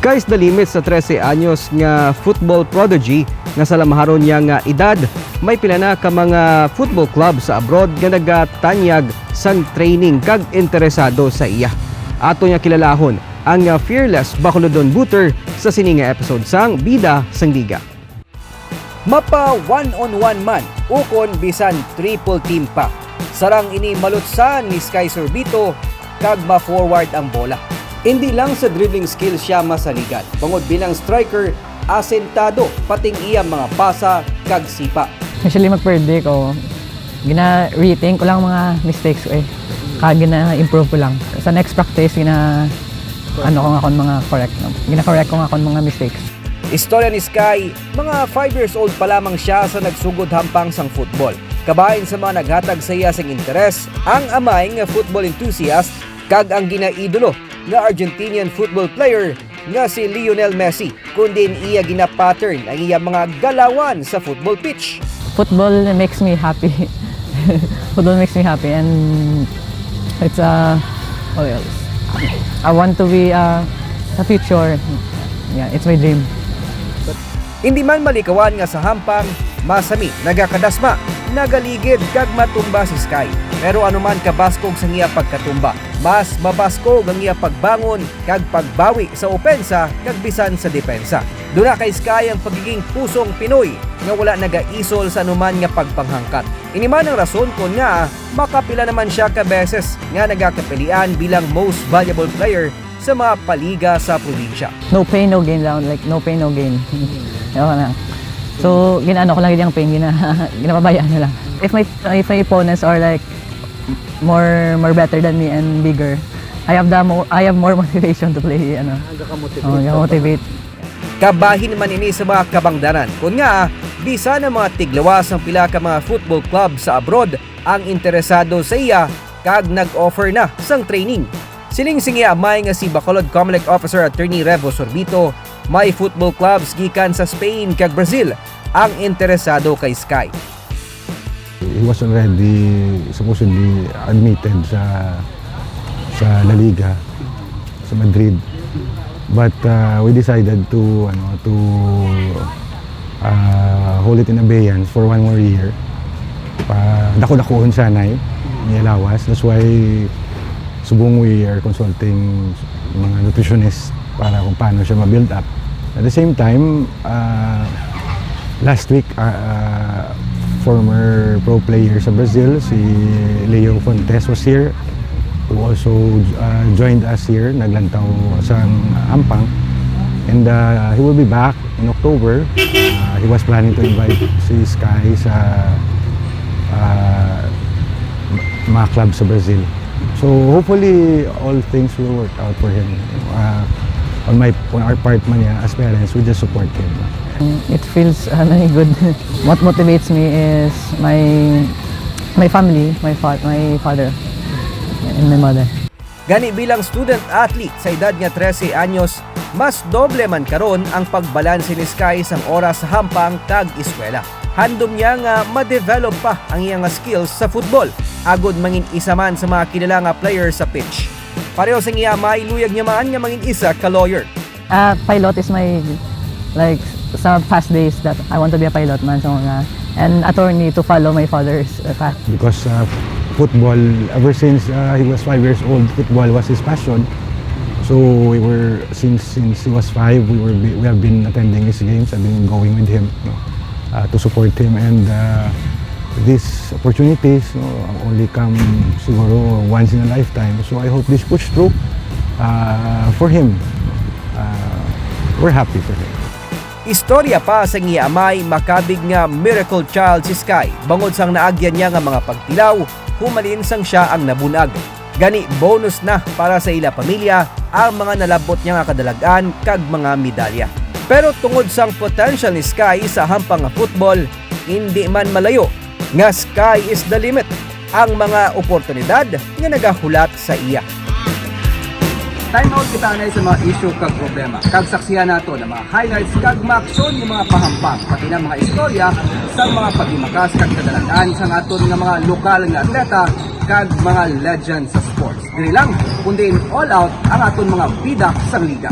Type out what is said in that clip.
Sky's the limit sa 13 anyos nga football prodigy nga sa lamaharon niya nga edad may pila na ka mga football club sa abroad nga nagatanyag sang training kag interesado sa iya. Ato niya kilalahon ang fearless Bacolodon Booter sa sininga episode sang Bida sang Liga. Mapa one-on-one man, ukon bisan triple team pa. Sarang ini malutsan ni Sky Sorbito kag ma-forward ang bola. Hindi lang sa dribbling skills siya masaligan. Bangod bilang striker, asentado pating iya mga pasa kag sipa. Usually mag-predict o gina-rethink ko lang mga mistakes ko eh. Kaya gina-improve ko lang. Sa next practice, gina ano ko nga kon mga correct. No? Gina-correct ko nga kon mga mistakes. Istorya ni Sky, mga 5 years old pa lamang siya sa nagsugod hampang sang football. Kabahin sa mga naghatag sa iya sang interes, ang amay nga football enthusiast kag ang ginaidolo nga Argentinian football player nga si Lionel Messi, kundi iya gina-pattern ang iya mga galawan sa football pitch. Football makes me happy. Football makes me happy and it's a what else? I want to be uh, a future. Yeah, it's my dream. Hindi man malikawan nga sa hampang, masami, nagakadasma, nagaligid kag matumba si Sky. Pero anuman kabaskog sa iya pagkatumba, mas mabaskog ang iya pagbangon kag pagbawi sa opensa kag bisan sa depensa. Duna kay Sky ang pagiging pusong Pinoy nga wala nagaisol sa anuman nga pagpanghangkat. Ini man ang rason kung nga makapila naman siya ka beses nga nagakapilian bilang most valuable player sa mga paliga sa probinsya. No pain, no gain lang. Like, no pain, no gain. Ewan na. So, ginano ko lang yung pain, gina, ginapabayaan na lang. If my, if my opponents are like more more better than me and bigger, I have the mo, I have more motivation to play ano. Oh, motivate. Kabahin man ini sa mga kabangdanan. Kung nga, bisa na mga tiglawas ang pila ka mga football club sa abroad ang interesado sa iya kag nag-offer na sang training. Siling singi amay nga si Bacolod Comelec Officer Attorney Revo Sorbito, may football clubs gikan sa Spain kag Brazil ang interesado kay Sky. He was already supposedly admitted sa sa La Liga sa Madrid. But uh, we decided to ano to uh, hold it in abeyance for one more year. Pa dako-dakoon sanay ni Alawas. That's why subong we are consulting mga nutritionist para kung paano siya ma-build up. At the same time, uh, last week, uh, uh, former pro player sa Brazil, si Leo Fontes was here, who also uh, joined us here, naglantaw sa Ampang. And uh, he will be back in October. Uh, he was planning to invite si Sky sa uh, mga club sa Brazil. So hopefully all things will work out for him. Uh, on my on our part man niya, as parents, we just support him. It feels uh, very good. What motivates me is my my family, my fa- my father and my mother. Gani bilang student athlete sa edad nga 13 anyos, mas doble man karon ang pagbalanse ni Sky sang oras sa hampang kag eskwela. Handom niya nga ma-develop pa ang iyang nga skills sa football, agod mangin isa man sa mga kilala nga player sa pitch. Pareho sa iya mailuyag niya man nga mangin isa ka lawyer. Uh, pilot is my like sa past days that I want to be a pilot man so nga and attorney to follow my father's uh, path. because uh, football ever since uh, he was five years old football was his passion so we were since since he was five we were we have been attending his games I've been going with him you know, uh, to support him and uh, these opportunities know, only come siguro once in a lifetime so I hope this push through uh, for him uh, we're happy for him Istorya pa sa iya amay makabig nga miracle child si Sky bangod sang naagyan niya nga mga pagtilaw humalin sang siya ang nabunag. Gani bonus na para sa ila pamilya ang mga nalabot niya nga kadalagan kag mga medalya. Pero tungod sang potential ni Sky sa hampang nga football, hindi man malayo nga sky is the limit ang mga oportunidad nga nagahulat sa iya. Time out kita na sa mga issue kag problema. Kag saksihan nato ng mga highlights kag maaksyon ng mga pahampang pati ng mga istorya sa mga pagimakas kag kadalagan sa aton nga mga lokal nga atleta kag mga legend sa sports. Dili lang kundi all out ang aton mga bida sa liga.